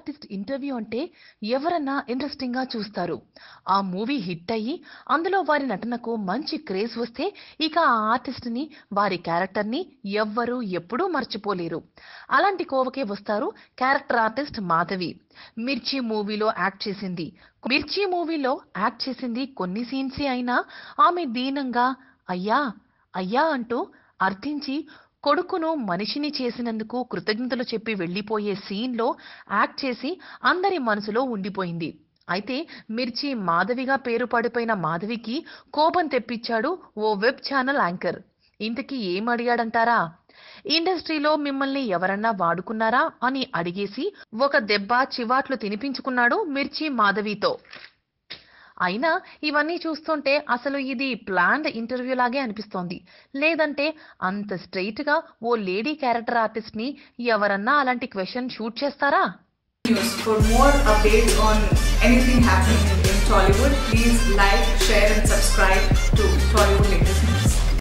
Artist interview అంటే ఎవరన్నా ఇంట్రెస్టింగ్గా చూస్తారు. ఆ మూవీ హిట్ అయ్యి అందులో వారి నటనకు మంచి క్రేజ్ వస్తే ఇక ఆ ఆర్టిస్ట్ని వారి క్యారెక్టర్ని ఎవ్వరూ ఎప్పుడూ మర్చిపోలేరు. అలాంటి కోవకే వస్తారు క్యారెక్టర్ ఆర్టిస్ట్ మాధవి. మిర్చి మూవీలో యాక్ట్ చేసింది. మిర్చి మూవీలో యాక్ట్ చేసింది కొన్ని సీన్సే అయినా ఆమె దీనంగా అయ్యా అయ్యా అంటూ అర్థించి కొడుకును మనిషిని చేసినందుకు కృతజ్ఞతలు చెప్పి వెళ్ళిపోయే సీన్లో యాక్ట్ చేసి అందరి మనసులో ఉండిపోయింది. అయితే మిర్చి మాధవిగా పేరు పడిపోయిన మాధవికి కోపం తెప్పించాడు ఓ వెబ్ ఛానల్ యాంకర్. ఇంతకీ ఏం అడిగాడంటారా? ఇండస్ట్రీలో మిమ్మల్ని ఎవరన్నా వాడుకున్నారా? అని అడిగేసి ఒక దెబ్బ చివాట్లు తినిపించుకున్నాడు మిర్చి మాధవితో. అయినా ఇవన్నీ చూస్తుంటే అసలు ఇది ప్లాన్డ్ ఇంటర్వ్యూ లాగే అనిపిస్తోంది లేదంటే అంత స్ట్రైట్గా ఓ లేడీ క్యారెక్టర్ ఆర్టిస్ట్ని ఎవరన్నా అలాంటి క్వశ్చన్ షూట్ చేస్తారా. For more updates on anything happening in Tollywood, please like, share, and subscribe